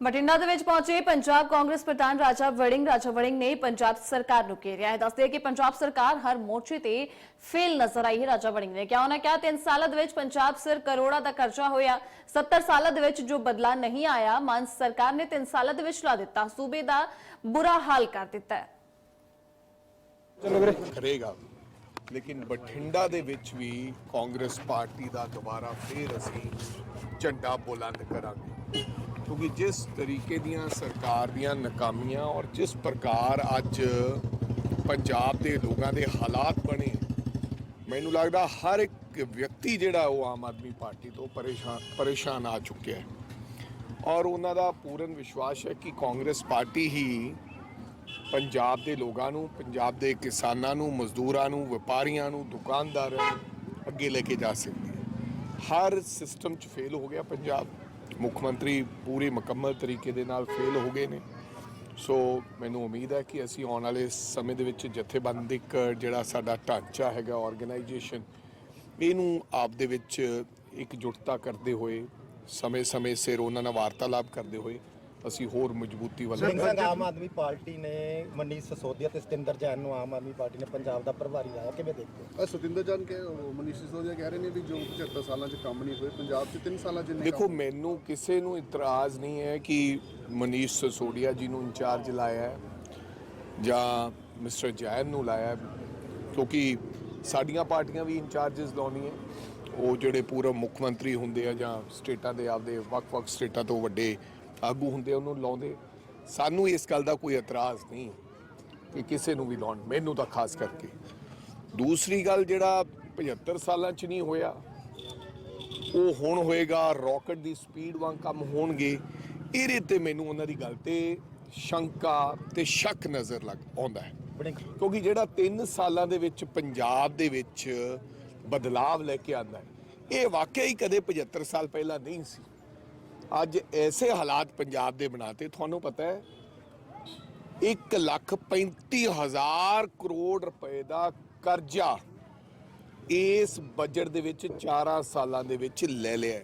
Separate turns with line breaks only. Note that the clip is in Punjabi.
ਬਠਿੰਡਾ ਦੇ ਵਿੱਚ ਪਹੁੰਚੇ ਪੰਜਾਬ ਕਾਂਗਰਸ ਪ੍ਰਧਾਨ ਰਾਜਾ ਵੜਿੰਗ ਰਾਜਾ ਵੜਿੰਗ ਨੇ ਪੰਜਾਬ ਸਰਕਾਰ ਨੂੰ ਘੇਰਿਆ ਹੈ। ਦੱਸਦੇ ਕਿ ਪੰਜਾਬ ਸਰਕਾਰ ਹਰ ਮੋਰਚੇ ਤੇ ਫੇਲ ਨਜ਼ਰ ਆਈ ਹੈ, ਰਾਜਾ ਵੜਿੰਗ ਨੇ ਕਿਹਾ। ਉਹਨਾਂ ਕਿਹਾ 3 ਸਾਲਾਂ ਦੇ ਵਿੱਚ ਪੰਜਾਬ ਸਿਰ ਕਰੋੜਾਂ ਦਾ ਕਰਜ਼ਾ ਹੋਇਆ। 70 ਸਾਲਾਂ ਦੇ ਵਿੱਚ ਜੋ ਬਦਲਾ ਨਹੀਂ ਆਇਆ, ਮਾਨ ਸਰਕਾਰ ਨੇ 3 ਸਾਲਾਂ ਦੇ ਵਿੱਚ ਲਾ ਦਿੱਤਾ। ਸੂਬੇ ਦਾ ਬੁਰਾ ਹਾਲ ਕਰ ਦਿੱਤਾ ਹੈ।
ਕਰੇਗਾ। ਲੇਕਿਨ ਬਠਿੰਡਾ ਦੇ ਵਿੱਚ ਵੀ ਕਾਂਗਰਸ ਪਾਰਟੀ ਦਾ ਦੁਬਾਰਾ ਫੇਰ ਅਸੀਂ ਝੰਡਾ ਬੁਲੰਦ ਕਰਾਂਗੇ। ਕਿਉਂਕਿ ਜਿਸ ਤਰੀਕੇ ਦੀਆਂ ਸਰਕਾਰ ਦੀਆਂ ਨਾਕਾਮੀਆਂ ਔਰ ਜਿਸ ਪ੍ਰਕਾਰ ਅੱਜ ਪੰਜਾਬ ਦੇ ਲੋਕਾਂ ਦੇ ਹਾਲਾਤ ਬਣੇ, ਮੈਨੂੰ ਲੱਗਦਾ ਹਰ ਇੱਕ ਵਿਅਕਤੀ ਜਿਹੜਾ ਉਹ ਆਮ ਆਦਮੀ ਪਾਰਟੀ ਤੋਂ ਪਰੇਸ਼ਾਨ ਪਰੇਸ਼ਾਨ ਆ ਚੁੱਕਿਆ ਹੈ। ਔਰ ਉਹਨਾਂ ਦਾ ਪੂਰਨ ਵਿਸ਼ਵਾਸ ਹੈ ਕਿ ਕਾਂਗਰਸ ਪਾਰਟੀ ਹੀ ਪੰਜਾਬ ਦੇ ਲੋਕਾਂ ਨੂੰ, ਪੰਜਾਬ ਦੇ ਕਿਸਾਨਾਂ ਨੂੰ, ਮਜ਼ਦੂਰਾਂ ਨੂੰ, ਵਪਾਰੀਆਂ ਨੂੰ, ਦੁਕਾਨਦਾਰਾਂ ਨੂੰ ਅੱਗੇ ਲੈ ਕੇ ਜਾ ਸਕਦੀ ਹੈ। ਹਰ ਸਿਸਟਮ 'ਚ ਫੇਲ ਹੋ ਗਿਆ ਪੰਜਾਬ। ਮੁੱਖ ਮੰਤਰੀ ਪੂਰੇ ਮੁਕੰਮਲ ਤਰੀਕੇ ਦੇ ਨਾਲ ਫੇਲ ਹੋ ਗਏ ਨੇ। ਸੋ ਮੈਨੂੰ ਉਮੀਦ ਹੈ ਕਿ ਅਸੀਂ ਆਉਣ ਵਾਲੇ ਸਮੇਂ ਦੇ ਵਿੱਚ ਜਥੇਬੰਦਿਕ ਜਿਹੜਾ ਸਾਡਾ ਢਾਂਚਾ ਹੈਗਾ ਆਰਗੇਨਾਈਜੇਸ਼ਨ ਇਹਨੂੰ ਆਪ ਦੇ ਵਿੱਚ ਇਕਜੁੱਟਤਾ ਕਰਦੇ ਹੋਏ, ਸਮੇਂ-ਸਮੇਂ ਸਿਰ ਉਹਨਾਂ ਨਾਲ ਵਾਰਤਾਲਾਪ ਕਰਦੇ ਹੋਏ ਅਸੀਂ ਹੋਰ ਮਜ਼ਬੂਤੀ ਵੱਲ
ਸਿੰਘ ਸਿੰਘ ਆਮ ਆਦਮੀ ਪਾਰਟੀ ਨੇ ਮਨੀਸ਼ ਸਸੋਦੀਆ ਤੇ ਸਤਿੰਦਰ ਜੈਨ ਨੂੰ ਆਮ ਆਦਮੀ ਪਾਰਟੀ ਨੇ ਪੰਜਾਬ ਦਾ ਪ੍ਰਭਾਰੀ ਲਾਇਆ ਕਿਵੇਂ ਦੇਖਦੇ ਹੋ?
ਅ ਸਤਿੰਦਰ ਜਾਨ ਕੇ ਉਹ ਮਨੀਸ਼ ਸਿਸੋਦੀਆ ਕਹਿ ਰਹੇ ਨੇ ਵੀ ਜੋ 75 ਸਾਲਾਂ 'ਚ ਕੰਮ ਨਹੀਂ ਹੋਏ ਪੰਜਾਬ 'ਚ 3 ਸਾਲਾਂ 'ਚ
ਦੇਖੋ ਮੈਨੂੰ ਕਿਸੇ ਨੂੰ ਇਤਰਾਜ਼ ਨਹੀਂ ਹੈ ਕਿ ਮਨੀਸ਼ ਸਸੋਡੀਆ ਜੀ ਨੂੰ ਇੰਚਾਰਜ ਲਾਇਆ ਹੈ ਜਾਂ ਮਿਸਟਰ ਜੈਨ ਨੂੰ ਲਾਇਆ ਹੈ ਕਿਉਂਕਿ ਸਾਡੀਆਂ ਪਾਰਟੀਆਂ ਵੀ ਇੰਚਾਰजेस ਲਾਉਣੀਆਂ ਉਹ ਜਿਹੜੇ ਪੂਰਵ ਮੁੱਖ ਮੰਤਰੀ ਹੁੰਦੇ ਆ ਜਾਂ ਸਟੇਟਾਂ ਦੇ ਆਪਦੇ ਵੱਖ-ਵੱਖ ਸਟੇਟਾਂ ਤੋਂ ਵੱਡੇ ਆਗੂ ਹੁੰਦੇ ਉਹਨੂੰ ਲਾਉਂਦੇ। ਸਾਨੂੰ ਇਸ ਗੱਲ ਦਾ ਕੋਈ ਇਤਰਾਜ਼ ਨਹੀਂ ਕਿ ਕਿਸੇ ਨੂੰ ਵੀ ਲਾਉਣ ਮੈਨੂੰ ਤਾਂ ਖਾਸ ਕਰਕੇ। ਦੂਸਰੀ ਗੱਲ ਜਿਹੜਾ 75 ਸਾਲਾਂ 'ਚ ਨਹੀਂ ਹੋਇਆ ਉਹ ਹੁਣ ਹੋਏਗਾ ਰਾਕਟ ਦੀ ਸਪੀਡ ਵਾਂਗ ਕੰਮ ਹੋਣਗੇ। ਇਹਦੇ ਤੇ ਮੈਨੂੰ ਉਹਨਾਂ ਦੀ ਗੱਲ ਤੇ ਸ਼ੰਕਾ ਤੇ ਸ਼ੱਕ ਨਜ਼ਰ ਲੱਗ ਆਉਂਦਾ ਹੈ। ਕਿਉਂਕਿ ਜਿਹੜਾ 3 ਸਾਲਾਂ ਦੇ ਵਿੱਚ ਪੰਜਾਬ ਦੇ ਵਿੱਚ ਬਦਲਾਵ ਲੈ ਕੇ ਆਂਦਾ ਹੈ ਇਹ ਵਾਕਿਆ ਹੀ ਕਦੇ 75 ਸਾਲ ਪਹਿਲਾਂ ਨਹੀਂ ਸੀ। ਅੱਜ ਐਸੇ ਹਾਲਾਤ ਪੰਜਾਬ ਦੇ ਬਣਾਤੇ, ਤੁਹਾਨੂੰ ਪਤਾ ਹੈ 1 ਲੱਖ 35 ਹਜ਼ਾਰ ਕਰੋੜ ਰੁਪਏ ਦਾ ਕਰਜ਼ਾ ਇਸ ਬਜਟ ਦੇ ਵਿੱਚ 4 ਸਾਲਾਂ ਦੇ ਵਿੱਚ ਲੈ ਲਿਆ